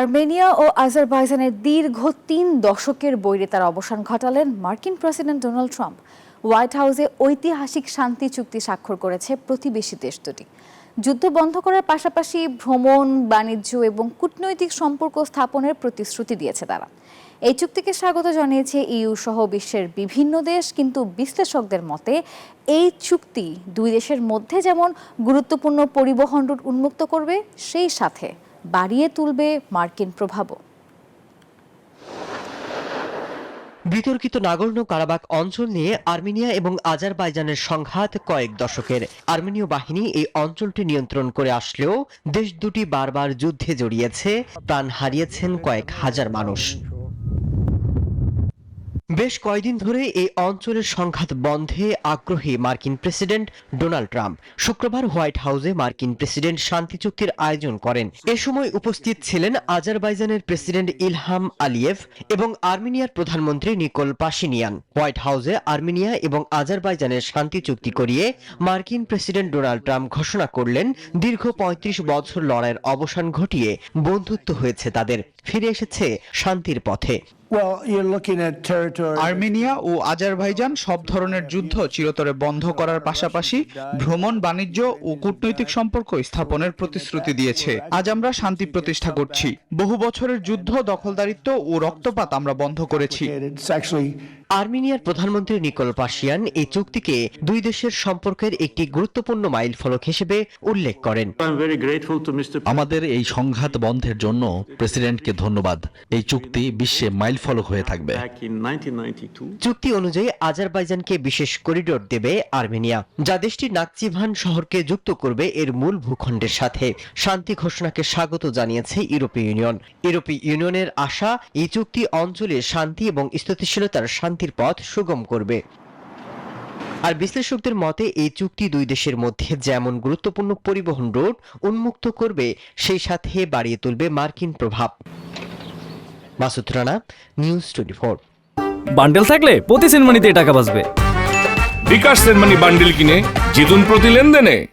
Armenia ও আজারবাইজানের দীর্ঘ তিন দশকের বৈরে তার অবসান ঘটালেন মার্কিন প্রেসিডেন্ট ডোনাল্ড ট্রাম্প। হোয়াইট হাউসে ঐতিহাসিক শান্তি চুক্তি স্বাক্ষর করেছে প্রতিবেশী দেশ দুটি। যুদ্ধ বন্ধ করার পাশাপাশি ভ্রমণ, বাণিজ্য এবং কূটনৈতিক সম্পর্ক স্থাপনের প্রতিশ্রুতি দিয়েছে তারা। এই চুক্তিকে স্বাগত জানিয়েছে ইইউ সহ বিশ্বের বিভিন্ন দেশ, কিন্তু বিশ্লেষকদের মতে এই চুক্তি দুই দেশের মধ্যে যেমন গুরুত্বপূর্ণ পরিবহন রুট উন্মুক্ত করবে, সেই সাথে বাড়িয়ে তুলবে মার্কিন প্রভাবও। বিতর্কিত নাগর্ণ কারাবাক অঞ্চল নিয়ে আর্মেনিয়া এবং আজারবাইজানের সংঘাত কয়েক দশকের। আর্মেনীয় বাহিনী এই অঞ্চলটি নিয়ন্ত্রণ করে আসলেও দেশ দুটি বারবার যুদ্ধে জড়িয়েছে, প্রাণ হারিয়েছেন কয়েক হাজার মানুষ। বেশ কয়েকদিন ধরে এই অঞ্চলের সংঘাত বন্ধে আগ্রহী মার্কিন প্রেসিডেন্ট ডোনাল্ড ট্রাম্প শুক্রবার হোয়াইট হাউসে মার্কিন প্রেসিডেন্ট শান্তি চুক্তির আয়োজন করেন। এ সময় উপস্থিত ছিলেন আজারবাইজানের প্রেসিডেন্ট ইলহাম আলিয়েভ এবং আর্মেনিয়ার প্রধানমন্ত্রী নিকোল পাশিনিয়ান। হোয়াইট হাউসে আর্মেনিয়া এবং আজারবাইজানের শান্তি চুক্তি করিয়ে মার্কিন প্রেসিডেন্ট ডোনাল্ড ট্রাম্প ঘোষণা করলেন, দীর্ঘ পঁয়ত্রিশ বছর লড়াইয়ের অবসান ঘটিয়ে বন্ধুত্ব হয়েছে তাদের, ফিরে এসেছে শান্তির পথে। Well, you're looking at territory. Armenia O Azerbaijan সব ধরনের যুদ্ধ চিরতরে বন্ধ করার পাশাপাশি ভ্রমণ বাণিজ্য ও কূটনৈতিক সম্পর্ক স্থাপনের প্রতিশ্রুতি দিয়েছে। আজ আমরা শান্তি প্রতিষ্ঠা করছি। বহু বছরের যুদ্ধ দখলদারিত্ব ও রক্তপাত আমরা বন্ধ করেছি। আর্মেনিয়ার প্রধানমন্ত্রী নিকোল পাশিয়ান এই চুক্তিকে দুই দেশের সম্পর্কের একটি গুরুত্বপূর্ণ মাইল ফলক হিসেবে উল্লেখ করেন. আমাদের এই সংঘাত বন্ধের জন্য প্রেসিডেন্টকে ধন্যবাদ। এই চুক্তি বিশ্বে মাইলফলক হয়ে থাকবে। Back in 1992. চুক্তি অনুযায়ী আজারবাইজানকে বিশেষ করিডোর দেবে আর্মেনিয়া যা দেশটির নাকচিভান শহরকে যুক্ত করবে এর মূল ভূখণ্ডের সাথে। শান্তি ঘোষণাকে স্বাগত জানিয়েছে ইউরোপীয় ইউনিয়ন। ইউরোপীয় ইউনিয়নের আশা এই চুক্তি অঞ্চলে শান্তি এবং স্থিতিশীলতার শান্তির পথ সুগম করবে। আর বিশ্লেষকদের মতে এই চুক্তি দুই দেশের মধ্যে যেমন গুরুত্বপূর্ণ পরিবহন রুট উন্মুক্ত করবে সেই সাথে বাড়িয়ে তুলবে মার্কিন প্রভাব। Masud Rana news twenty bundle থাকলে প্রতি সেনমানিতে টাকা বাঁচবে। বিকাশ সেনমানি বান্ডিল কিনে জিতুন প্রতি লেনদেনে।